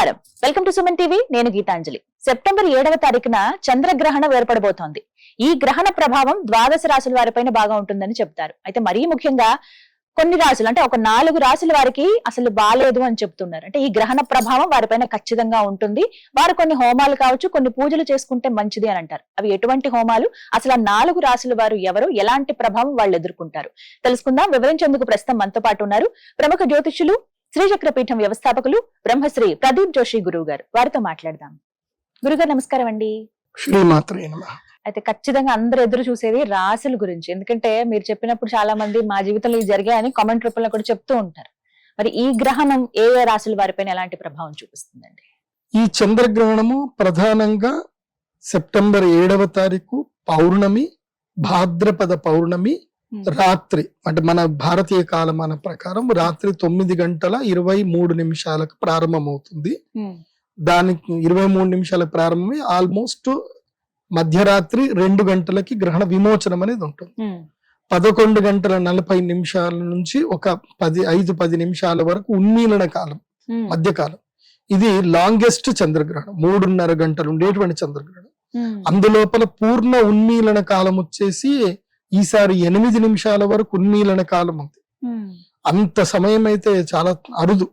నమస్కారం. Welcome to Suman TV నేను Gitanjali. September ఏడవ తారీఖున చంద్రగ్రహణం ఏర్పడబోతోంది. ఈ గ్రహణ ప్రభావం ద్వాదశ రాశుల వారిపైన బాగా ఉంటుందని చెప్తారు. అయితే మరీ ముఖ్యంగా కొన్ని రాశులు అంటే ఒక నాలుగు రాశుల వారికి అసలు బాలేదు అని చెప్తున్నారు. అంటే ఈ గ్రహణ ప్రభావం వారిపైన ఖచ్చితంగా ఉంటుంది. వారు కొన్ని హోమాలు కావచ్చు కొన్ని పూజలు చేసుకుంటే మంచిది అని అంటారు. అవి ఎటువంటి హోమాలు? అసలు ఆ నాలుగు రాశుల వారు ఎవరు? ఎలాంటి ప్రభావం వాళ్ళు ఎదుర్కొంటారు? తెలుసుకుందాం. వివరించేందుకు ప్రస్తుతం మనతో పాటు ఉన్నారు ప్రముఖ జ్యోతిష్యులు శ్రీచక్రపీఠం వ్యవస్థాపకులు బ్రహ్మశ్రీ ప్రదీప్ జోషి గురువు గారు వారితో మాట్లాడదాం. గురుగారు నమస్కారం అండి. అయితే ఖచ్చితంగా అందరూ ఎదురు చూసేది రాశుల గురించి. ఎందుకంటే మీరు చెప్పినప్పుడు చాలా మంది మా జీవితంలో ఇది జరిగాయని కామెంట్ రూపంలో కూడా చెప్తూ ఉంటారు. మరి ఈ గ్రహణం ఏ ఏ రాశుల వారిపైన ఎలాంటి ప్రభావం చూపిస్తుందండి? ఈ చంద్రగ్రహణము ప్రధానంగా సెప్టెంబర్ ఏడవ తారీఖు పౌర్ణమి భాద్రపద పౌర్ణమి రాత్రి అంటే మన భారతీయ కాలమాన ప్రకారం రాత్రి తొమ్మిది గంటల ఇరవై మూడు నిమిషాలకు ప్రారంభమవుతుంది. దానికి ఇరవై మూడు నిమిషాలకు ప్రారంభమై ఆల్మోస్ట్ మధ్యరాత్రి రెండు గంటలకి గ్రహణ విమోచనం అనేది ఉంటుంది. పదకొండు గంటల నలభై నిమిషాల నుంచి ఒక పది ఐదు పది నిమిషాల వరకు ఉన్మీలన కాలం మధ్యకాలం. ఇది లాంగెస్ట్ చంద్రగ్రహణం మూడున్నర గంటలు ఉండేటువంటి చంద్రగ్రహణం. అందులోపల పూర్ణ ఉన్మీలన కాలం వచ్చేసి ఈసారి ఎనిమిది నిమిషాల వరకు ఉన్మీలన కాలం ఉంది. అంత సమయం అయితే చాలా అరుదు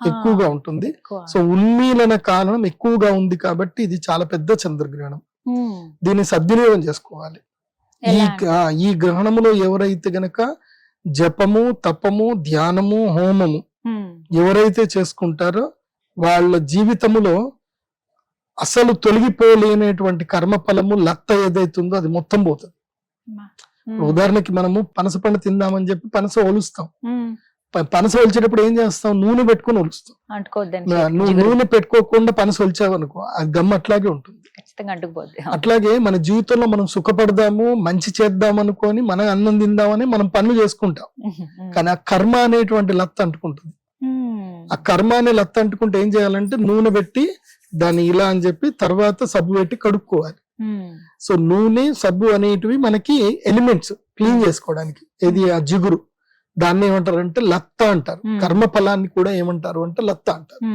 ఎక్కువగా ఉంటుంది. సో ఉన్మీలన కాలం ఎక్కువగా ఉంది కాబట్టి ఇది చాలా పెద్ద చంద్రగ్రహణం. దీన్ని సద్వినియోగం చేసుకోవాలి. ఈ ఈ గ్రహణములో ఎవరైతే గనక జపము తపము ధ్యానము హోమము ఎవరైతే చేసుకుంటారో వాళ్ళ జీవితములో అసలు తొలగిపోలేనటువంటి కర్మ ఫలము లత్త ఏదైతుందో అది మొత్తం పోతుంది. ఉదాహరణకి మనము పనస పండు తిందామని చెప్పి పనస ఒలుస్తాం. పనస ఒలిచేటప్పుడు ఏం చేస్తాం? నూనె పెట్టుకొని ఒలుస్తాం. నూనె పెట్టుకోకుండా పనస ఒలిచావనుకో ఆ గమ్ అట్లాగే ఉంటుంది. అట్లాగే మన జీవితంలో మనం సుఖపడదాము మంచి చేద్దాం అనుకొని మనం అన్నం తిందామని మనం పనులు చేసుకుంటాం. కానీ ఆ కర్మ అనేటువంటి లత్త అంటుకుంటుంది. ఆ కర్మ అనే లత్త అంటుకుంటే ఏం చేయాలంటే నూనె పెట్టి దాన్ని ఇలా అని చెప్పి తర్వాత సబ్బు పెట్టి కడుక్కోవాలి. సో నూనె సబ్బు అనేటివి మనకి ఎలిమెంట్స్ క్లీన్ చేసుకోవడానికి. ఇది ఆ జిగురు దాన్ని ఏమంటారు లత్త అంటారు. Hmm. కర్మ ఫలాన్ని కూడా ఏమంటారు అంటే లత్త అంటారు.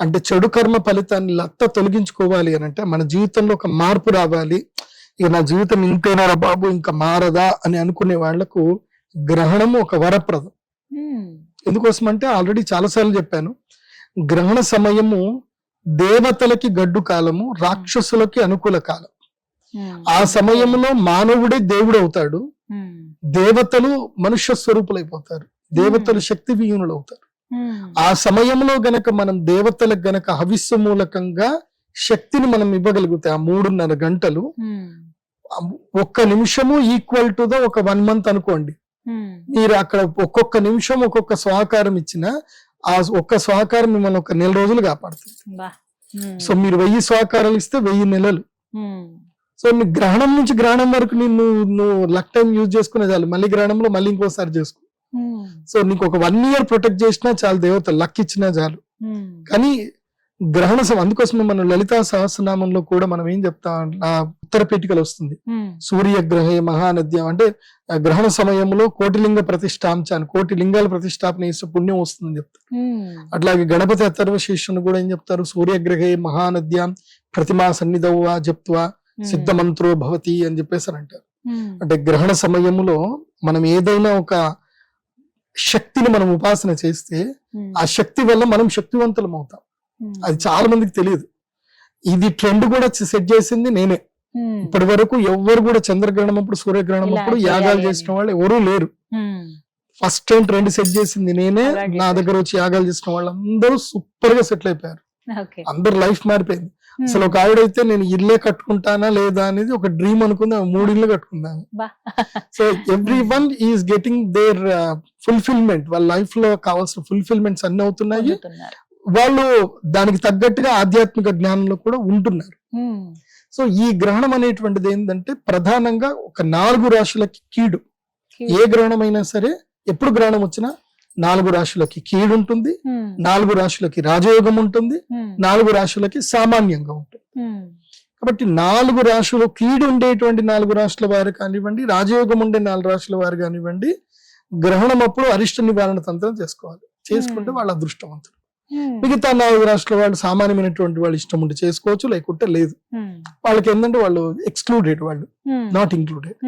అంటే చెడు కర్మ ఫలితాన్ని లత్త తొలగించుకోవాలి అని అంటే మన జీవితంలో ఒక మార్పు రావాలి. ఇక నా జీవితం ఇంతేనారా బాబు ఇంకా మారదా అని అనుకునే వాళ్ళకు గ్రహణము ఒక వరప్రదం. ఎందుకోసం అంటే ఆల్రెడీ చాలాసార్లు చెప్పాను. గ్రహణ సమయము దేవతలకి గడ్డు కాలము రాక్షసులకి అనుకూల కాలం. ఆ సమయంలో మానవుడే దేవుడు అవుతాడు దేవతలు మనుష్య స్వరూపులైపోతారు. దేవతలు శక్తి విహీనులు అవుతారు ఆ సమయంలో గనక మనం దేవతలకు గనక హవిస్సు మూలకంగా శక్తిని మనం ఇవ్వగలిగితే ఆ మూడున్నర గంటలు ఒక్క నిమిషము ఈక్వల్ టు ద ఒక వన్ మంత్ అనుకోండి. మీరు అక్కడ ఒక్కొక్క నిమిషం ఒక్కొక్క సహకారం ఇచ్చిన ఆ ఒక్క సహకారం మిమ్మల్ని ఒక నెల రోజులు కాపాడుతుంది. సో మీరు వెయ్యి సహకారాలు ఇస్తే వెయ్యి నెలలు. సో నీ గ్రహణం నుంచి గ్రహణం వరకు నిన్ను నువ్వు లక్ టైం యూజ్ చేసుకునే చాలు. మళ్ళీ గ్రహణంలో మళ్ళీ ఇంకోసారి చేసుకో. సో నీకు ఒక వన్ ఇయర్ ప్రొటెక్ట్ చేసినా చాలు దేవత లక్ ఇచ్చినా చాలు. కానీ గ్రహణ సమ అందుకోసమే మనం లలితా సహస్రనామంలో కూడా మనం ఏం చెప్తాం ఆ ఉత్తర పీఠికలు వస్తుంది. ఉమ్, సూర్యగ్రహే మహానద్యం అంటే గ్రహణ సమయంలో కోటిలింగ ప్రతిష్టాంచాను. కోటి లింగాల ప్రతిష్టాపన చేస్తే పుణ్యం వస్తుందని చెప్తారు అట్లాగే గణపతి అథర్వ శిష్యుని కూడా ఏం చెప్తారు? సూర్యగ్రహే మహానద్యాం ప్రతిమా సన్నిధౌవా జప్త్వా ఉమ్, సిద్ధమంత్రో భవతి అని చెప్పేసి అంటారు అంటే గ్రహణ సమయంలో మనం ఏదైనా ఒక శక్తిని మనం ఉపాసన చేస్తే ఆ శక్తి వల్ల మనం శక్తివంతులం అవుతాం. అది చాలా మందికి తెలియదు. ఇది ట్రెండ్ కూడా సెట్ చేసింది నేనే. ఉమ్, ఇప్పటి వరకు ఎవ్వరు కూడా చంద్రగ్రహణం అప్పుడు సూర్యగ్రహణం అప్పుడు యాగాలు. చేసిన వాళ్ళు ఎవరూ లేరు. ఫస్ట్ టైం ట్రెండ్ సెట్ చేసింది నేనే. నా దగ్గర వచ్చి యాగాలు చేసిన వాళ్ళందరూ సూపర్గా సెటిల్ అయిపోయారు అందరు లైఫ్ మారిపోయింది. ఉమ్, అసలు ఒక ఆవిడైతే నేను ఇల్లే కట్టుకుంటానా లేదా అనేది ఒక డ్రీమ్ అనుకుంది మూడు ఇల్లు కట్టుకున్నాను. So every one is getting their fulfilment వాళ్ళ లైఫ్లో కావాల్సిన ఫుల్ఫిల్మెంట్స్ అన్ని అవుతున్నాయి. వాళ్ళు దానికి తగ్గట్టుగా ఆధ్యాత్మిక జ్ఞానంలో కూడా ఉంటున్నారు. సో ఈ గ్రహణం అనేటువంటిది ఏంటంటే ప్రధానంగా ఒక నాలుగు రాశులకి కీడు. ఏ గ్రహణం అయినా సరే ఎప్పుడు గ్రహణం వచ్చినా నాలుగు రాశులకి కీడు ఉంటుంది నాలుగు రాశులకి రాజయోగం ఉంటుంది నాలుగు రాశులకి సామాన్యంగా ఉంటుంది. కాబట్టి నాలుగు రాశులు కీడు ఉండేటువంటి నాలుగు రాశుల వారు కానివ్వండి రాజయోగం ఉండే నాలుగు రాశుల వారు కానివ్వండి గ్రహణం అప్పుడు అరిష్ట నివారణ తంత్రం చేసుకోవాలి. చేసుకుంటే. వాళ్ళ అదృష్టవంతులు. మిగతా నాలుగు రాష్ట్రాల వాళ్ళు సామాన్యమైనటువంటి వాళ్ళు ఇష్టం ఉంటే చేసుకోవచ్చు లేకుంటే లేదు. వాళ్ళకి ఏంటంటే వాళ్ళు ఎక్స్క్లూడెడ్ వాళ్ళు నాట్ ఇంక్లూడెడ్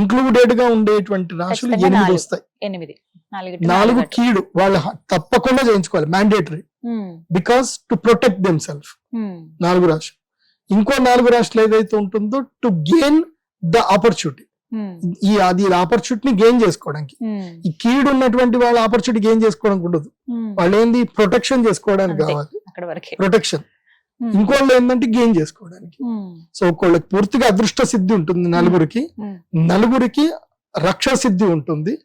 ఇంక్లూడెడ్గా ఉండేటువంటి ఖచ్చితంగా ఎనిమిది. వస్తాయి. ఎనిమిది. నాలుగు కీడు వాళ్ళు తప్పకుండా చేయించుకోవాలి mandatory because to protect them self నాలుగు రాష్ట్రాలు. ఇంకో నాలుగు రాష్ట్రాలు ఏదైతే ఉంటుందో టు గెయిన్ ద ఆపర్చునిటీ ఈ అది ఆపర్చునిటీని గెయిన్ చేసుకోవడానికి. ఈ కీడు ఉన్నటువంటి వాళ్ళ ఆపర్చునిటీ గెయిన్ చేసుకోవడానికి ఉండదు. వాళ్ళు ఏంది? ప్రొటెక్షన్ చేసుకోవడానికి. కావాలి. ప్రొటెక్షన్ ఇంకోళ్ళు ఏంటంటే గెయిన్ చేసుకోవడానికి. సో ఒకళ్ళకి పూర్తిగా అదృష్ట సిద్ధి ఉంటుంది నలుగురికి. నలుగురికి రక్ష సిద్ధి ఉంటుంది.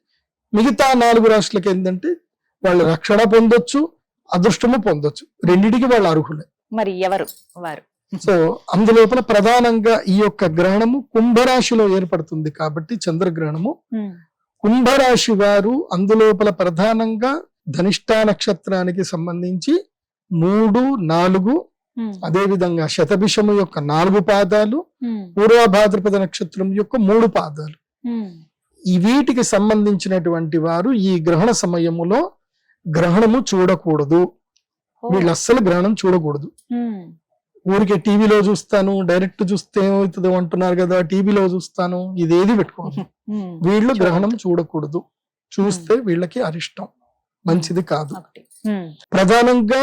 మిగతా నాలుగు రాష్ట్రాలకి ఏంటంటే వాళ్ళు రక్షణ పొందొచ్చు అదృష్టము పొందొచ్చు. రెండిటికి వాళ్ళు అర్హులే. మరి ఎవరు? వారు. సో అందులోపల ప్రధానంగా ఈ యొక్క గ్రహణము కుంభరాశిలో ఏర్పడుతుంది కాబట్టి చంద్రగ్రహణము. కుంభరాశి వారు అందులోపల ప్రధానంగా ధనిష్టా నక్షత్రానికి సంబంధించి మూడు నాలుగు ఉమ్, అదే విధంగా శతభిషము యొక్క నాలుగు పాదాలు ఉమ్, పూర్వ భాద్రపద నక్షత్రం యొక్క మూడు పాదాలు. ఈ వీటికి సంబంధించినటువంటి వారు ఈ గ్రహణ సమయములో గ్రహణము చూడకూడదు. వీళ్ళు అస్సలు గ్రహణం చూడకూడదు. ఊరికే టీవీలో చూస్తాను డైరెక్ట్ చూస్తే ఏమవుతుందో అంటున్నారు కదా టీవీలో చూస్తాను ఇదేది పెట్టుకోవద్దు ఉమ్, వీళ్ళు. గ్రహణం చూడకూడదు. చూస్తే వీళ్ళకి అరిష్టం. మంచిది కాదు. ప్రధానంగా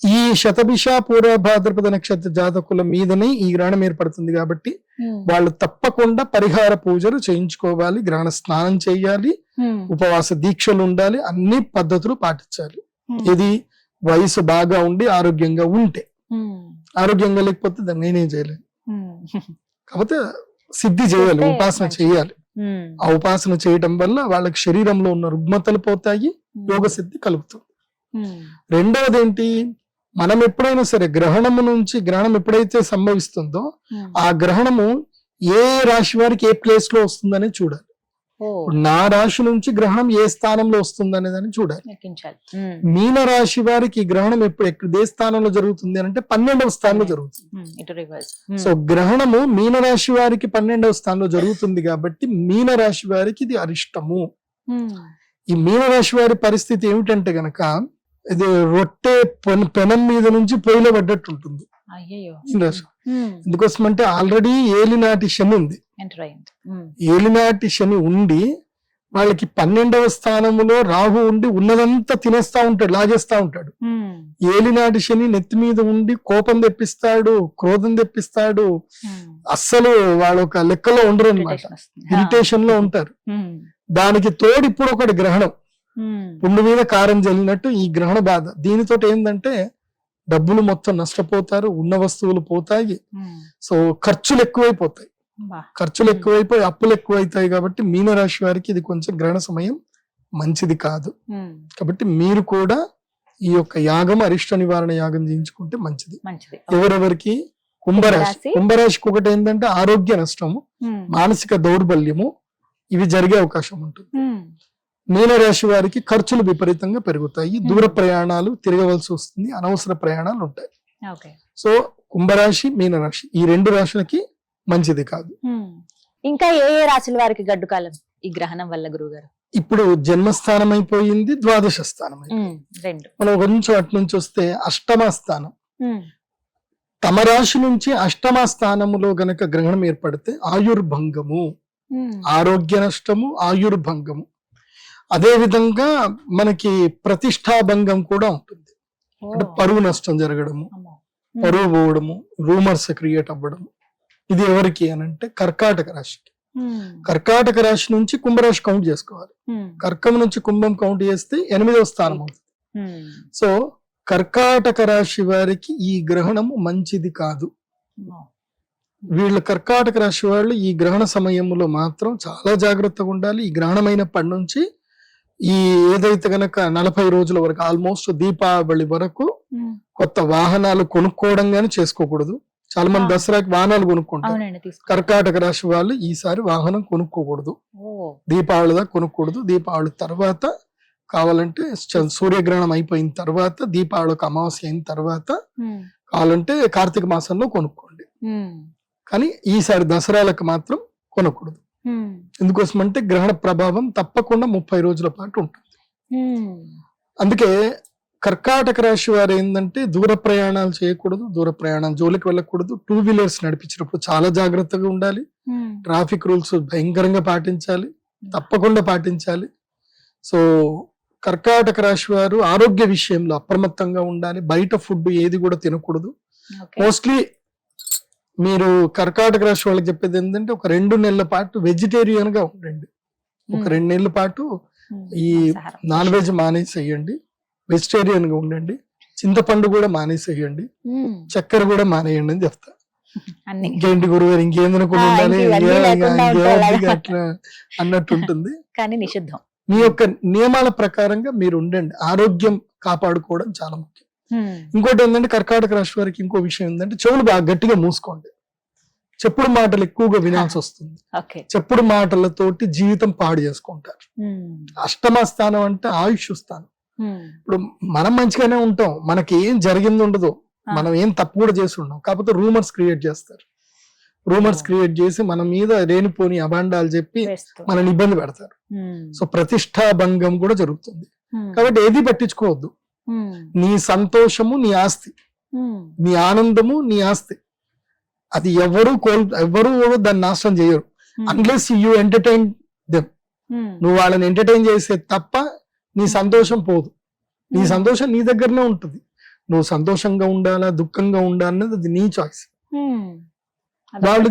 ఈ శతభిష పూర్వ భాద్రపద నక్షత్ర జాతకుల మీదనే ఈ గ్రహణం ఏర్పడుతుంది కాబట్టి వాళ్ళు తప్పకుండా పరిహార పూజలు చేయించుకోవాలి గ్రహణ స్నానం చేయాలి ఉపవాస దీక్షలు ఉండాలి అన్ని పద్ధతులు పాటించాలి. ఇది వయసు బాగా ఉండి ఆరోగ్యంగా ఉంటే. ఆరోగ్యంగా లేకపోతే దాన్ని నేనేం చేయలేను. కాకపోతే సిద్ధి చేయాలి ఉపాసన. చేయాలి. ఆ ఉపాసన చేయటం వల్ల వాళ్ళకి శరీరంలో ఉన్న రుగ్మతలు పోతాయి యోగ సిద్ధి కలుగుతుంది. రెండవది ఏంటి మనం ఎప్పుడైనా సరే గ్రహణము నుంచి గ్రహణం ఎప్పుడైతే సంభవిస్తుందో ఆ గ్రహణము ఏ రాశి వారికి ఏ ప్లేస్లో వస్తుందని చూడాలి. నా రాశి నుంచి గ్రహణం ఏ స్థానంలో వస్తుంది అనేదాన్ని చూడాలి. మీన రాశి వారికి ఈ గ్రహణం ఎప్పుడు ఎక్కడ ఏ స్థానంలో జరుగుతుంది అని అంటే పన్నెండవ స్థానంలో జరుగుతుంది. సో గ్రహణము మీన రాశి వారికి పన్నెండవ స్థానంలో జరుగుతుంది కాబట్టి మీన రాశి వారికి ఇది అరిష్టము. ఈ మీన రాశి వారి పరిస్థితి ఏమిటంటే గనక ఇది రొట్టె పెన- పెనం మీద నుంచి పొయ్యిలో పడ్డట్టు ఉంటుంది. ఎందుకోసం అంటే ఆల్రెడీ ఏలినాటి శని ఉంది. ఉమ్, ఏలినాటి శని ఉండి వాళ్ళకి పన్నెండవ స్థానములో రాహు ఉండి ఉన్నదంతా తినేస్తా ఉంటాడు లాగేస్తా ఉంటాడు. ఉమ్, ఏలినాటి శని నెత్తి మీద ఉండి కోపం తెప్పిస్తాడు క్రోధం తెప్పిస్తాడు. అస్సలు వాళ్ళు ఒక లెక్కలో ఉండరు అనమాట. ఇరిటేషన్లో ఉంటారు. దానికి తోడు ఇప్పుడు ఒకటి గ్రహణం. పుండు మీద కారం జల్లినట్టు ఈ గ్రహణ బాధ. దీనితో ఏంటంటే డబ్బులు మొత్తం నష్టపోతారు ఉన్న వస్తువులు పోతాయి. సో ఖర్చులు ఎక్కువైపోతాయి. ఖర్చులు ఎక్కువైపోయి అప్పులు ఎక్కువైతాయి కాబట్టి మీనరాశి వారికి ఇది కొంచెం గ్రహణ సమయం మంచిది కాదు. కాబట్టి మీరు కూడా ఈ యొక్క యాగం అరిష్ట నివారణ యాగం చేయించుకుంటే మంచిది. ఎవరెవరికి? కుంభరాశి. కుంభరాశి. కుంభరాశికి ఒకటి ఏంటంటే ఆరోగ్య నష్టము మానసిక దౌర్బల్యము ఇవి జరిగే అవకాశం ఉంటుంది. మీనరాశి వారికి ఖర్చులు విపరీతంగా పెరుగుతాయి. దూర ప్రయాణాలు తిరగవలసి వస్తుంది. అనవసర ప్రయాణాలు ఉంటాయి. సో కుంభరాశి మీనరాశి ఈ రెండు రాశులకి మంచిది కాదు. ఇంకా ఏ ఏ రాశుల వారికి గడ్డు కాలం ఈ గ్రహణం వల్ల గురువు గారు ఇప్పుడు జన్మస్థానం అయిపోయింది ద్వాదశ స్థానం. రెండు. మనం కొంచెం అటు నుంచి వస్తే అష్టమ స్థానం. తమ రాశి నుంచి అష్టమ స్థానములో గనక గ్రహణం ఏర్పడితే ఆయుర్భంగము. ఆరోగ్య నష్టము ఆయుర్భంగము. అదే విధంగా మనకి ప్రతిష్టాభంగం కూడా ఉంటుంది. అంటే పరువు నష్టం జరగడము. పరువు పోవడము రూమర్స్ క్రియేట్ అవ్వడము. ఇది ఎవరికి అని అంటే కర్కాటక రాశికి. కర్కాటక రాశి నుంచి కుంభరాశి కౌంట్ చేసుకోవాలి. కర్కం నుంచి కుంభం కౌంట్ చేస్తే ఎనిమిదవ స్థానం అవుతుంది. సో కర్కాటక రాశి వారికి ఈ గ్రహణము మంచిది కాదు. వీళ్ళ కర్కాటక రాశి వాళ్ళు ఈ గ్రహణ సమయంలో మాత్రం చాలా జాగ్రత్తగా ఉండాలి. ఈ గ్రహణమైనప్పటి నుంచి ఈ ఏదైతే గనక నలభై రోజుల వరకు ఆల్మోస్ట్ దీపావళి వరకు కొత్త వాహనాలు కొనుక్కోవడం గానీ చేసుకోకూడదు. చాలా మంది. దసరాకి వాహనాలు కొనుక్కుంటారు. కర్కాటక రాశి వాళ్ళు ఈసారి వాహనం కొనుక్కోకూడదు. దీపావళి దాకా కొనుక్కూడదు దీపావళి తర్వాత కావాలంటే సూర్యగ్రహణం అయిపోయిన తర్వాత దీపావళికి అమావాస్య అయిన తర్వాత కావాలంటే కార్తీక మాసంలో కొనుక్కోండి. కానీ ఈసారి దసరాలకు మాత్రం కొనకూడదు. ఎందుకోసం అంటే గ్రహణ ప్రభావం తప్పకుండా ముప్పై రోజుల పాటు ఉంటుంది. అందుకే కర్కాటక రాశి వారు ఏంటంటే దూర ప్రయాణాలు చేయకూడదు దూర ప్రయాణం జోలికి వెళ్ళకూడదు టూ వీలర్స్ నడిపించినప్పుడు చాలా జాగ్రత్తగా ఉండాలి. ట్రాఫిక్ రూల్స్ భయంకరంగా పాటించాలి తప్పకుండా పాటించాలి. సో కర్కాటక రాశి వారు ఆరోగ్య విషయంలో అప్రమత్తంగా ఉండాలి బయట ఫుడ్ ఏది కూడా తినకూడదు. మోస్ట్లీ మీరు కర్కాటక రాశి వాళ్ళకి చెప్పేది ఏంటంటే ఒక రెండు నెలల పాటు వెజిటేరియన్గా ఉండండి. ఒక రెండు నెలల పాటు ఈ. Non veg మానేసేయండి. వెజిటేరియన్గా ఉండండి. చింతపండు కూడా మానేసేయండి. చక్కెర కూడా మానేయండి అని చెప్తా. ఇంకేంటి గురుగారు ఇంకేం తినకుండా ఆ, ఉండాలి ఇంక ఇవన్నీ ఏ- లేకుండా ఇంకే- ఉంటే అలాగా. అట్లా అన్నట్టు ఉంటుంది. కానీ నిషిద్ధం. మీ యొక్క నియమాల ప్రకారంగా మీరు ఉండండి. ఆరోగ్యం కాపాడుకోవడం చాలా ముఖ్యం. ఇంకోటి ఏంటంటే కర్కాటక రాశి వారికి ఇంకో విషయం ఏంటంటే చెవులు బాగా గట్టిగా మూసుకోండి. చెప్పుడు మాటలు ఎక్కువగా వినాల్సి వస్తుంది. ఓకే చెప్పుడు మాటలతోటి జీవితం పాడు చేసుకుంటారు. ఉమ్, అష్టమ స్థానం అంటే ఆయుష్ స్థానం. ఉమ్, ఇప్పుడు మనం మంచిగానే ఉంటాం. మనకి ఏం జరిగింది ఉండదు. ఆ. మనం ఏం తప్పు కూడా చేసి ఉండం కాకపోతే రూమర్స్ క్రియేట్ చేస్తారు. రూమర్స్. క్రియేట్ చేసి మన మీద లేనిపోని అభాండాలు చెప్పి. మనని ఇబ్బంది పెడతారు. సో ప్రతిష్టాభంగం కూడా జరుగుతుంది. కాబట్టి ఏది పట్టించుకోవద్దు. నీ సంతోషము నీ ఆస్తి. నీ ఆనందము నీ ఆస్తి. అది ఎవరు కోల్ ఎవరు దాన్ని నాశనం చేయరు. అన్లెస్ యూ ఎంటర్టైన్ ఉమ్, నువ్వు వాళ్ళని ఎంటర్టైన్ చేసే తప్ప నీ సంతోషం పోదు. నీ సంతోషం నీ దగ్గరనే ఉంటుంది. నువ్వు సంతోషంగా ఉండాలా దుఃఖంగా ఉండాలన్నది అది నీ చాయిస్. వాళ్ళు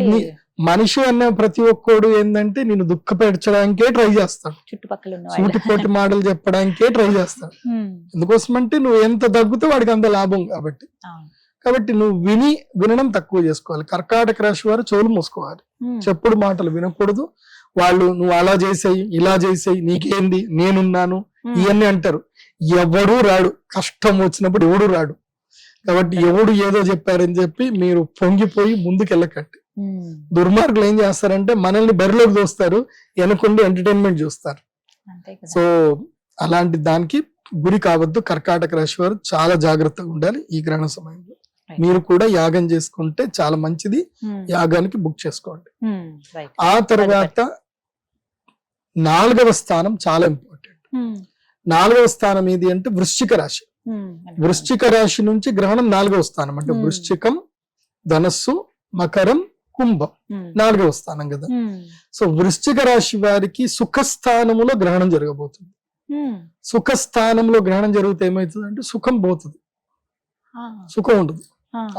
మనిషి అనే ప్రతి ఒక్కడు ఏంటంటే నేను దుఃఖపెట్టడానికే ట్రై చేస్తాడు. చుట్టుపక్కల. సూటిపోటి మాటలు చెప్పడానికే ట్రై చేస్తాడు. ఉమ్, ఎందుకోసమంటే నువ్వు ఎంత తగ్గితే వాడికి అంత లాభం కాబట్టి. కాబట్టి నువ్వు విని వినడం తక్కువ చేసుకోవాలి. కర్కాటక రాశి వారు చెవులు మూసుకోవాలి. చెప్పుడు మాటలు వినకూడదు. వాళ్ళు నువ్వు అలా చేసేయి ఇలా చేసేయి నీకేంది నేనున్నాను ఇవన్నీ అంటారు. ఎవడు రాడు. కష్టం వచ్చినప్పుడు ఎవడు రాడు. కాబట్టి ఎవడు ఏదో చెప్పారని చెప్పి మీరు పొంగిపోయి ముందుకెళ్ళకండి. ఉమ్, దుర్మార్గులు ఏం చేస్తారంటే మనల్ని బరిలోకి దోస్తారు వెనకుండి ఎంటర్టైన్మెంట్ చూస్తారు. సో అలాంటి దానికి గురి కావద్దు. కర్కాటక రాశి వారు చాలా జాగ్రత్తగా ఉండాలి ఈ గ్రహణ సమయంలో. మీరు కూడా యాగం చేసుకుంటే చాలా మంచిది. ఉమ్, యాగానికి బుక్ చేసుకోండి. Right. ఆ తర్వాత నాలుగవ స్థానం చాలా ఇంపార్టెంట్ నాలుగవ స్థానం ఏది అంటే వృశ్చిక రాశి. వృశ్చిక రాశి నుంచి గ్రహణం నాలుగవ స్థానం. అంటే. వృశ్చికం ధనస్సు మకరం కుంభం. నాలుగవ స్థానం కదా. సో వృశ్చిక రాశి వారికి సుఖ స్థానములో గ్రహణం జరగబోతుంది. ఉమ్, సుఖ స్థానంలో గ్రహణం జరిగితే ఏమవుతుంది అంటే సుఖం పోతుంది. సుఖం ఉండదు.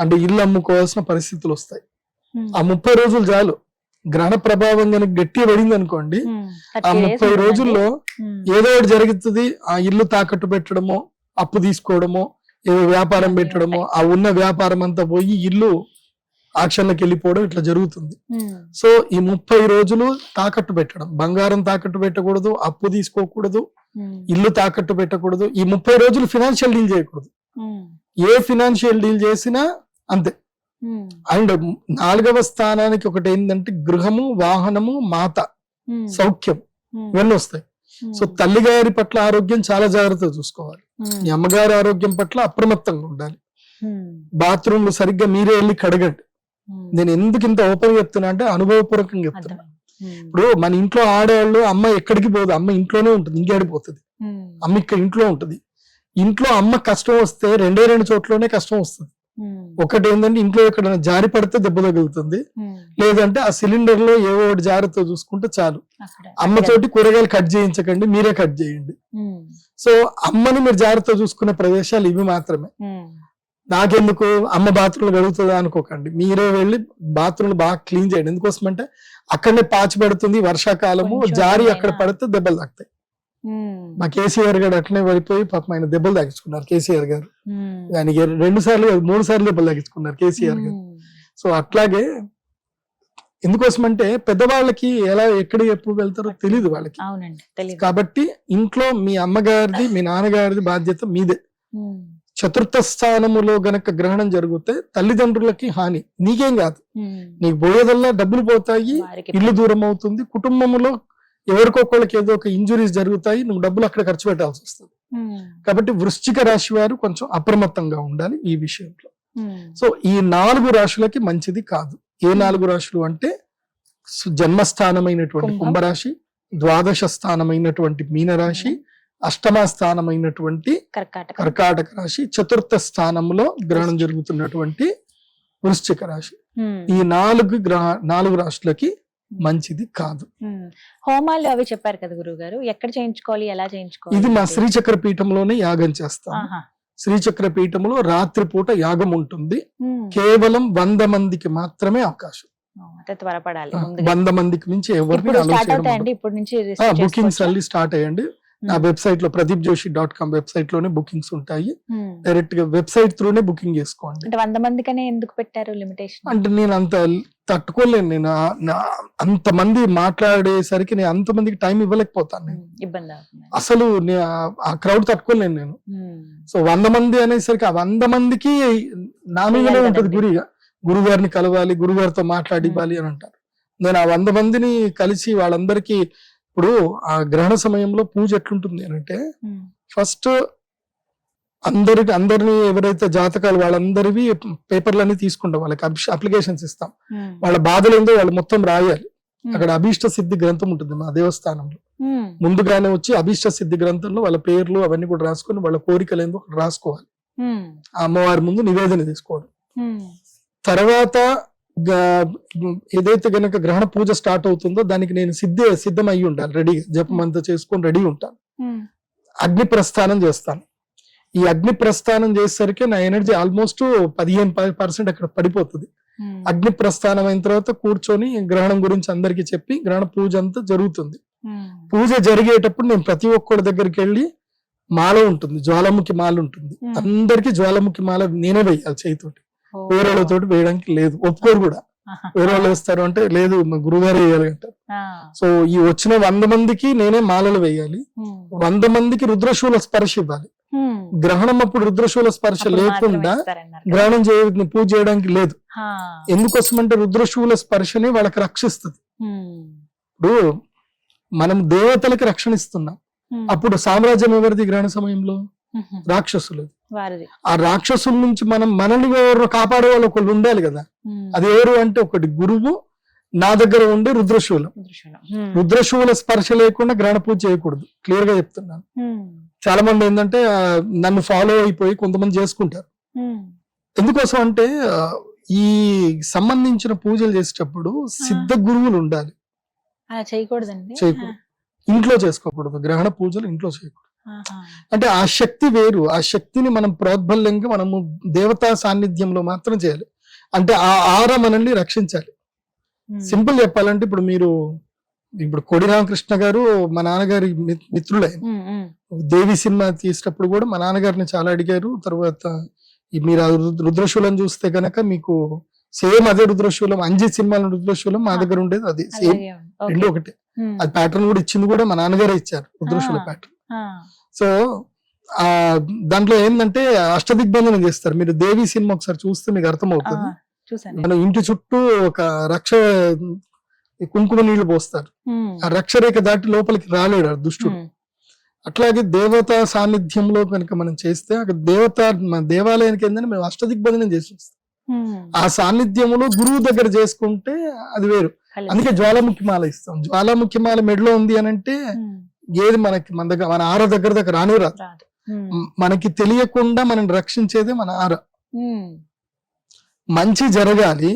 అంటే ఇల్లు అమ్ముకోవాల్సిన పరిస్థితులు వస్తాయి. ఆ ముప్పై రోజులు చాలు. గ్రహణ ప్రభావం కనుక గట్టిగా పడింది అనుకోండి ఆ 30 days ముప్పై. రోజుల్లో ఏదో ఒకటి జరుగుతుంది. ఆ ఇల్లు తాకట్టు పెట్టడమో అప్పు తీసుకోవడమో ఏదో వ్యాపారం పెట్టడమో ఆ ఉన్న వ్యాపారం అంతా పోయి ఇల్లు ఆక్షన్లకు వెళ్ళిపోవడం ఇట్లా జరుగుతుంది. సో ఈ ముప్పై రోజులు తాకట్టు పెట్టడం బంగారం తాకట్టు పెట్టకూడదు అప్పు తీసుకోకూడదు ఇల్లు తాకట్టు పెట్టకూడదు ఈ ముప్పై రోజులు ఫినాన్షియల్ డీల్ చేయకూడదు. ఏ ఫినాన్షియల్ డీల్ చేసినా అంతే. అండ్ నాలుగవ స్థానానికి ఒకటి ఏంటంటే గృహము వాహనము మాత సౌఖ్యం ఇవన్నీ వస్తాయి. ఉమ్, సో తల్లిగారి పట్ల ఆరోగ్యం చాలా జాగ్రత్తగా చూసుకోవాలి. ఉమ్, మీ అమ్మగారి ఆరోగ్యం పట్ల అప్రమత్తంగా ఉండాలి. ఉమ్, బాత్రూమ్లు సరిగ్గా మీరే వెళ్ళి కడగండి. నేను ఎందుకు ఇంత ఓపెన్ చెప్తున్నా అంటే అనుభవపూర్వకంగా చెప్తున్నా. ఇప్పుడు మన ఇంట్లో ఆడవాళ్ళు అమ్మ ఎక్కడికి పోదు అమ్మ ఇంట్లోనే ఉంటుంది ఇంకేడిపోతుంది అమ్మ ఇక్కడ ఇంట్లో ఉంటుంది. ఇంట్లో అమ్మ కష్టం వస్తే రెండే రెండు చోట్లనే కష్టం వస్తుంది. ఒకటి ఏంటంటే ఇంట్లో ఎక్కడైనా జారి పడితే దెబ్బ తగులుతుంది. లేదంటే ఆ సిలిండర్లో ఏవో ఒకటి జాగ్రత్త చూసుకుంటే చాలు. అక్కడ. అమ్మతోటి కూరగాయలు కట్ చేయించకండి మీరే కట్ చేయండి. సో అమ్మని మీరు జాగ్రత్త చూసుకునే ప్రదేశాలు ఇవి మాత్రమే. నాకెందుకు అమ్మ బాత్రూమ్ కడుగుతుందా అనుకోకండి. మీరే వెళ్ళి బాత్రూమ్ బాగా క్లీన్ చేయండి. ఎందుకోసం అంటే అక్కడనే పాచి పడుతుంది వర్షాకాలము జారి అక్కడ పడితే దెబ్బలు తాకుతాయి ఉమ్, మా కేసీఆర్ గారు అట్లనే పడిపోయి పాపం ఆయన దెబ్బలు తాగించుకున్నారు కేసీఆర్ గారు. ఆయనకి రెండు సార్లు మూడు సార్లు దెబ్బలు తాగించుకున్నారు కేసీఆర్ గారు. సో అట్లాగే ఎందుకోసం అంటే పెద్దవాళ్ళకి ఎలా ఎక్కడ ఎప్పుడు వెళ్తారో తెలియదు వాళ్ళకి. కాబట్టి ఇంట్లో మీ అమ్మగారిది మీ నాన్నగారిది బాధ్యత మీదే. చతుర్థ స్థానములో గనక గ్రహణం జరిగితే తల్లిదండ్రులకి హాని. నీకేం కాదు. నీకు పోయేదల్లా డబ్బులు పోతాయి ఇల్లు దూరం అవుతుంది కుటుంబంలో ఎవరికొకళ్ళకి ఏదో ఒక ఇంజురీస్ జరుగుతాయి నువ్వు డబ్బులు అక్కడ ఖర్చు పెట్టాల్సి వస్తుంది. ఉమ్, కాబట్టి వృశ్చిక రాశి వారు కొంచెం అప్రమత్తంగా ఉండాలి ఈ విషయంలో. ఉమ్, సో ఈ నాలుగు రాశులకి మంచిది కాదు. ఏ నాలుగు రాశులు అంటే జన్మస్థానమైనటువంటి కుంభం. కుంభరాశి ద్వాదశ స్థానమైనటువంటి మీనరాశి అష్టమ స్థానమైనటువంటి కర్కాటక. కర్కాటక రాశి చతుర్థ స్థానంలో గ్రహణం జరుగుతున్నటువంటి వృశ్చిక రాశి. ఈ నాలుగు గ్రహ నాలుగు రాశులకి మంచిది కాదు. హోమాలు అవి చెప్పారు కదా గురువు గారు ఎక్కడ చేయించుకోవాలి ఎలా చేయించుకోవాలి ఇది మా శ్రీచక్ర పీఠంలోనే యాగం చేస్తాం. శ్రీచక్ర పీఠంలో రాత్రిపూట యాగం ఉంటుంది. కేవలం వంద మందికి మాత్రమే అవకాశం త్వరపడాలి. వంద మందికి మించి ఎవరిని నుంచి రిజిస్టర్ బుకింగ్స్? అల్లి స్టార్ట్ అయ్యండి నా ఉమ్. వెబ్సైట్లో ప్రదీప్ జోషి డాట్ కామ్ వెబ్సైట్లోనే బుకింగ్స్ ఉంటాయి ఉమ్. డైరెక్ట్గా వెబ్సైట్ త్రూనే బుకింగ్ చేసుకోండి అంటే వంద మందికనే ఎందుకు పెట్టారు లిమిటేషన్ అంటే నేను అంత తట్టుకోలేను నేను ఆ- నా- అంతమంది మాట్లాడేసరికి నేను అంతమందికి టైం ఇవ్వలేకపోతాను నేను ఇబ్బంది అవుతుంది అసలు ఆ- ఆ క్రౌడ్ తట్టుకోలేను నేను. సో వంద మంది అనేసరికి ఆ వంద మందికి నా మీదనే ఉంటది. గురిగా గురుగారిని కలవాలి గురుగారితో మాట్లాడి. ఇవ్వాలి అని అంటారు నేను ఆ వంద మందిని కలిసి వాళ్ళందరికీ ఇప్పుడు ఆ గ్రహణ సమయంలో పూజ ఎట్లుంటుంది అని అంటే. ఫస్ట్ అందరికి అందరిని ఎవరైతే జాతకాలు వాళ్ళందరివి పేపర్లన్నీ తీసుకుంటాం వాళ్ళకి అప్లికేషన్స్ ఇస్తాం. వాళ్ళ బాధలు ఏందో వాళ్ళు మొత్తం రాయాలి. అక్కడ అభీష్ట సిద్ధి గ్రంథం ఉంటుంది మా దేవస్థానంలో. ముందుగానే వచ్చి అభీష్ట సిద్ధి గ్రంథంలో వాళ్ళ పేర్లు అవన్నీ కూడా రాసుకొని వాళ్ళ కోరికలు ఏందో రాసుకోవాలి. ఆ అమ్మవారి ముందు నివేదన తీసుకోవడం. తర్వాత ఏదైతే గనక గ్రహణ పూజ స్టార్ట్ అవుతుందో దానికి నేను సిద్ధ సిద్ధం అయ్యి ఉండాలి రెడీగా జపం అంతా చేసుకొని రెడీ ఉంటాను. అగ్ని ప్రస్థానం చేస్తాను ఈ అగ్ని ప్రస్థానం చేసేసరికి నా ఎనర్జీ ఆల్మోస్ట్ పదిహేను పర్సెంట్ అక్కడ పడిపోతుంది. అగ్ని ప్రస్థానం అయిన తర్వాత కూర్చొని గ్రహణం గురించి అందరికి చెప్పి గ్రహణ పూజ అంతా జరుగుతుంది. పూజ జరిగేటప్పుడు నేను ప్రతి ఒక్కడి దగ్గరికి వెళ్ళి మాల ఉంటుంది జ్వాలాముఖి మాల ఉంటుంది. అందరికి జ్వాలాముఖి మాల నేనే వేయాలి చేయితోటి. వేరే వాళ్ళతోటి వేయడానికి లేదు ఒప్పుకోరు కూడా. వేరే వాళ్ళు వేస్తారు అంటే లేదు గురుగారు వేయాలి అంటారు. సో ఈ వచ్చిన వంద మందికి నేనే మాలలు వేయాలి. వంద మందికి రుద్రశూల స్పర్శ ఇవ్వాలి. గ్రహణం అప్పుడు రుద్రశూల స్పర్శ లేకుండా. గ్రహణం చేయ పూజ చేయడానికి లేదు. ఎందుకోసం అంటే రుద్రశూల స్పర్శని వాళ్ళకి రక్షిస్తుంది. ఇప్పుడు మనం దేవతలకి రక్షణ ఇస్తున్నాం. అప్పుడు సామ్రాజ్యం ఎవరిది గ్రహణ సమయంలో. రాక్షసులు. ఆ రాక్షసుల నుంచి మనం మనల్ని ఎవరు కాపాడే వాళ్ళు ఒకళ్ళు ఉండాలి కదా. అది ఎవరు అంటే ఒకటి గురువు నా దగ్గర ఉండే రుద్రశూలం. రుద్రశూల. స్పర్శ లేకుండా గ్రహణ పూజ చేయకూడదు. క్లియర్గా చెప్తున్నాను. చాలా మంది ఏంటంటే నన్ను ఫాలో అయిపోయి కొంతమంది చేసుకుంటారు. ఎందుకోసం అంటే ఈ సంబంధించిన పూజలు చేసేటప్పుడు సిద్ధ గురువులు ఉండాలి. అలా చేయకూడదండి. చేయకూడదు. ఇంట్లో చేసుకోకూడదు. గ్రహణ పూజలు ఇంట్లో చేయకూడదు. అంటే ఆ శక్తి వేరు ఆ శక్తిని మనం ప్రోద్బల్యంగా మనము దేవతా సాన్నిధ్యంలో మాత్రం చేయాలి అంటే ఆ ఆర మనల్ని రక్షించాలి. సింపుల్ చెప్పాలంటే ఇప్పుడు మీరు ఇప్పుడు కొడి రామకృష్ణ గారు మా నాన్నగారి మిత్రులు. దేవి సినిమా తీసేటప్పుడు కూడా మా నాన్నగారిని చాలా అడిగారు తర్వాత మీరు ఆ రుద్ర- రుద్రశూలం చూస్తే గనక మీకు సేమ్ అదే రుద్రశూలం అంజీ సినిమాలో రుద్రశూలం మా దగ్గర ఉండేది అది సేమ్. రెండు ఒకటే. అది ప్యాటర్న్ కూడా ఇచ్చింది కూడా మా నాన్నగారే ఇచ్చారు రుద్రశూల. ప్యాటర్న్. సో ఆ దాంట్లో ఏంటంటే అష్టదిగ్బంధనం చేస్తారు మీరు దేవి సినిమా ఒకసారి చూస్తే మీకు. అర్థమవుతుంది మన ఇంటి చుట్టూ ఒక రక్ష కుంకుమ నీళ్ళు పోస్తారు. ఆ రక్షరేఖ దాటి లోపలికి రాలేడు దుష్టుడు. అట్లాగే దేవతా సాన్నిధ్యంలో కనుక మనం చేస్తే అక్కడ దేవత దేవాలయానికి ఏంటంటే మేము అష్టదిగ్బంధనం చేసి. ఆ సాన్నిధ్యంలో గురువు దగ్గర చేసుకుంటే అది వేరు. అందుకే జ్వాలాముఖి మాల ఇస్తాం జ్వాలాముఖి మాల మెడలో ఉంది అని అంటే. ఏది మనకి మన దగ్గర మన ఆర దగ్గర దగ్గర రానే రాదు. మనకి తెలియకుండా మనం రక్షించేదే మన ఆర. మంచి జరగాలి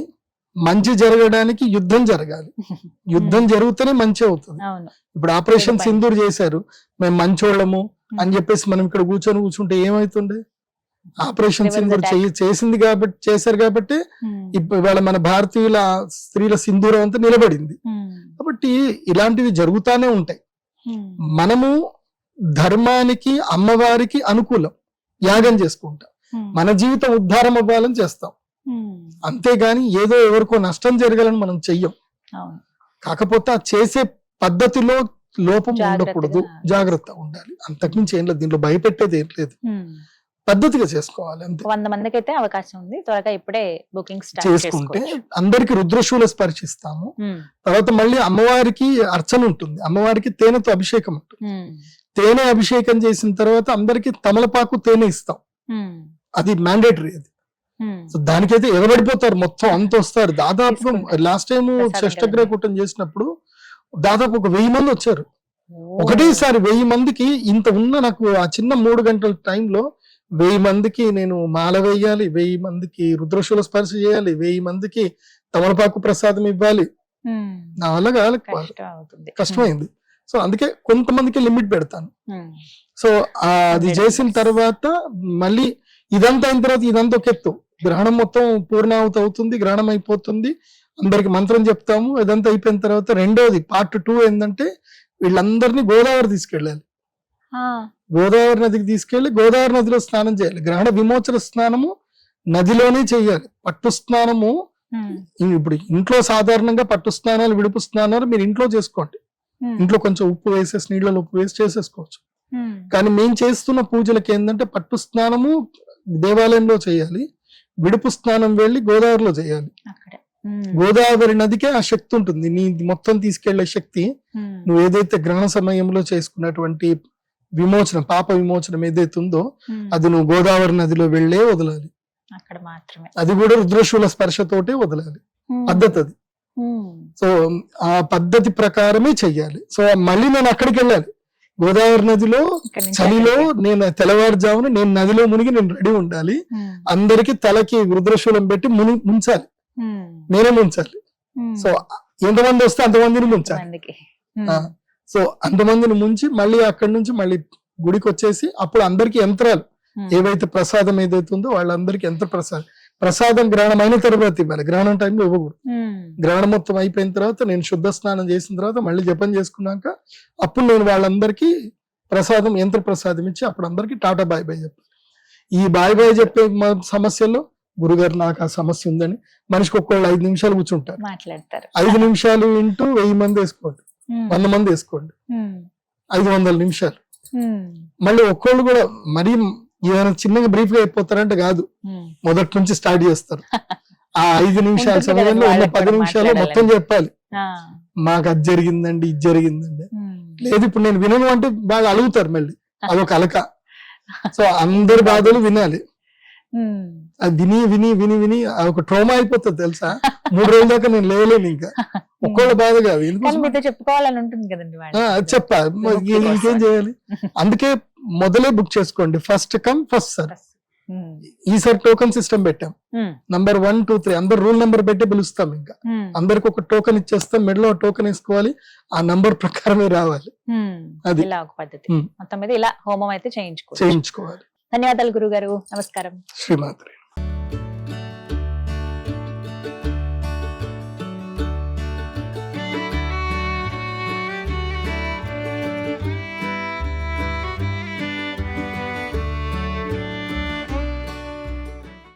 మంచి జరగడానికి యుద్ధం జరగాలి. యుద్ధం జరిగితేనే మంచి అవుతుంది. ఇప్పుడు ఆపరేషన్. సింధూర్ చేశారు మేము మంచోళ్ళము అని చెప్పేసి మనం ఇక్కడ కూర్చొని కూర్చుంటే ఏమైతుండే? ఆపరేషన్ సింధూర్ చేసింది కాబట్టి చేశారు కాబట్టి ఇవాళ మన భారతీయుల స్త్రీల సింధూరం అంతా నిలబడింది. కాబట్టి ఇలాంటివి జరుగుతానే ఉంటాయి. మనము ధర్మానికి అమ్మవారికి అనుకూలం. యాగం చేసుకుంటాం. మన జీవితం ఉద్ధారం అవ్వాలని చేస్తాం. అంతేగాని ఏదో ఎవరికో నష్టం జరగాలని మనం చెయ్యం. కాకపోతే ఆ చేసే పద్ధతిలో లోపం ఉండకూడదు. జాగ్రత్త ఉండాలి. అంతకుమించి ఏం లేదు. దీంట్లో భయపెట్టేది ఏం లేదు. పద్ధతిగా చేసుకోవాలి అంతే వంద మందికి అయితే అవకాశం ఉంది త్వరగా ఇప్పుడే బుకింగ్ చేసుకుంటే అందరికి రుద్రశూల స్పర్శిస్తాము. తర్వాత మళ్ళీ అమ్మవారికి అర్చన ఉంటుంది అమ్మవారికి తేనెతో అభిషేకం ఉంటుంది. తేనె అభిషేకం చేసిన తర్వాత అందరికి తమలపాకు తేనె ఇస్తాం. అది మ్యాండేటరీ అది. సో దానికైతే ఎగబడిపోతారు మొత్తం అంత వస్తారు దాదాపు. లాస్ట్ టైం షష్టగ్రహ. కూటం చేసినప్పుడు దాదాపు ఒక వెయ్యి మంది వచ్చారు ఒకటేసారి వెయ్యి మందికి ఇంత ఉన్న నాకు ఆ చిన్న మూడు గంటల టైంలో వెయ్యి మందికి నేను మాల వేయాలి వెయ్యి మందికి రుద్రశూల స్పర్శ చేయాలి వెయ్యి మందికి తమలపాకు ప్రసాదం ఇవ్వాలి. నా వల్ల కాదు కష్టమైంది సో అందుకే కొంతమందికి లిమిట్ పెడతాను. సో అది చేసిన. తర్వాత మళ్ళీ ఇదంతా అయిన తర్వాత ఇదంతా ఒక ఎత్తు గ్రహణం మొత్తం పూర్ణావతి అవుతుంది గ్రహణం అయిపోతుంది అందరికి మంత్రం చెప్తాము ఇదంతా అయిపోయిన తర్వాత రెండోది పార్ట్ టూ ఏంటంటే వీళ్ళందరినీ గోదావరి తీసుకెళ్ళాలి. గోదావరి నదికి తీసుకెళ్ళి గోదావరి నదిలో స్నానం చేయాలి గ్రహణ విమోచన స్నానము నదిలోనే చేయాలి పట్టు స్నానము. ఇప్పుడు ఇంట్లో సాధారణంగా పట్టు స్నానాలు విడుపు స్నానాలు మీరు ఇంట్లో చేసుకోండి. ఇంట్లో కొంచెం ఉప్పు వేసేసి నీళ్ళలో ఉప్పు వేసి చేసేసుకోవచ్చు. కానీ మేము చేస్తున్న పూజలకి ఏంటంటే పట్టు స్నానము దేవాలయంలో చేయాలి విడుపు స్నానం వెళ్ళి గోదావరిలో చేయాలి. గోదావరి నదికే ఆ శక్తి ఉంటుంది నీ మొత్తం తీసుకెళ్ళే శక్తి. నువ్వు ఏదైతే గ్రహణ సమయంలో చేసుకున్నటువంటి విమోచనం పాప విమోచనం ఏదైతే ఉందో. అది నువ్వు గోదావరి నదిలో వెళ్ళే వదలాలి అక్కడ మాత్రమే అది కూడా రుద్రశూల స్పర్శతోటే వదలాలి. పద్ధతి అది. సో ఆ పద్ధతి ప్రకారమే చెయ్యాలి సో మళ్ళీ నేను అక్కడికి వెళ్ళాలి గోదావరి నదిలో చలిలో. నేను తెల్లవారుజామున నేను నదిలో మునిగి నేను రెడీ ఉండాలి. అందరికి తలకి రుద్రశూలం పెట్టి ముని ముంచాలి. నేనే ముంచాలి. సో ఎంతమంది వస్తే అంతమందిని ముంచాలి సో అంతమందిని ముంచి మళ్ళీ అక్కడి నుంచి మళ్ళీ గుడికి వచ్చేసి అప్పుడు అందరికి యంత్రాలు ఏవైతే ప్రసాదం ఏదైతే ఉందో వాళ్ళందరికీ యంత్ర ప్రసాదం ప్రసాదం గ్రహణం అయిన తర్వాత ఇవ్వాలి. గ్రహణం టైంలో ఇవ్వకూడదు. గ్రహణం మొత్తం అయిపోయిన తర్వాత నేను శుద్ధ స్నానం చేసిన తర్వాత మళ్ళీ జపం చేసుకున్నాక అప్పుడు నేను వాళ్ళందరికీ ప్రసాదం యంత్ర ప్రసాదం ఇచ్చి అప్పుడు అందరికీ టాటా బాయ్ బాయ్ చెప్పాలి ఈ బాయ్ బాయ్ చెప్పే సమస్యల్లో గురుగారు నాకు ఆ సమస్య ఉందని మనిషికి ఒక్కళ్ళు ఐదు నిమిషాలు కూర్చుంటారు. మాట్లాడతారు. ఐదు నిమిషాలు ఇంటూ వెయ్యి మంది వేసుకోండి. ఉమ్. వంద మంది వేసుకోండి. ఐదు వందల నిమిషాలు. మళ్ళీ ఒక్కళ్ళు కూడా మరీ ఏదైనా చిన్నగా బ్రీఫ్గా అయిపోతారంటే కాదు. మొదటి నుంచి స్టార్ట్ చేస్తారు ఆ ఐదు నిమిషాల సమయంలో ఉన్న పది నిమిషాలు మొత్తం. చెప్పాలి. మాకు అది జరిగిందండి ఇది జరిగిందండి. లేదు ఇప్పుడు నేను వినను అంటే బాగా అలుగుతారు మళ్ళీ అదొక అలక సో అందరి బాధలు వినాలి. అది విని విని విని విని ఒక ట్రోమా అయిపోతుంది తెలుసా మూడు రోజుల దాకా నేను లేవలేను ఇంకా ఒక్కళ్ళ బాధ కాదు మీతో చెప్పుకోవాలని ఉంటుంది కదండి ఇంకేం. చేయాలి? అందుకే మొదలే బుక్ చేసుకోండి. First come first sir um. ఈసారి టోకన్ సిస్టమ్ పెట్టాం. నంబర్ వన్ టూ త్రీ అందరు రూల్ నెంబర్ పెట్టి పిలుస్తాం ఇంకా. ఉమ్. అందరికి ఒక టోకెన్ ఇచ్చేస్తాం. మెడలో టోకెన్ వేసుకోవాలి. ఆ నంబర్ ప్రకారమే రావాలి. ఉమ్. అది. ఇలా ఒక పద్ధతి. ఉమ్. మొత్తం మీద ఇలా హోమం అయితే చేయించుకో చేయించుకోవాలి. ధన్యవాదాలు గురుగారు. నమస్కారం. శ్రీమాత్రి.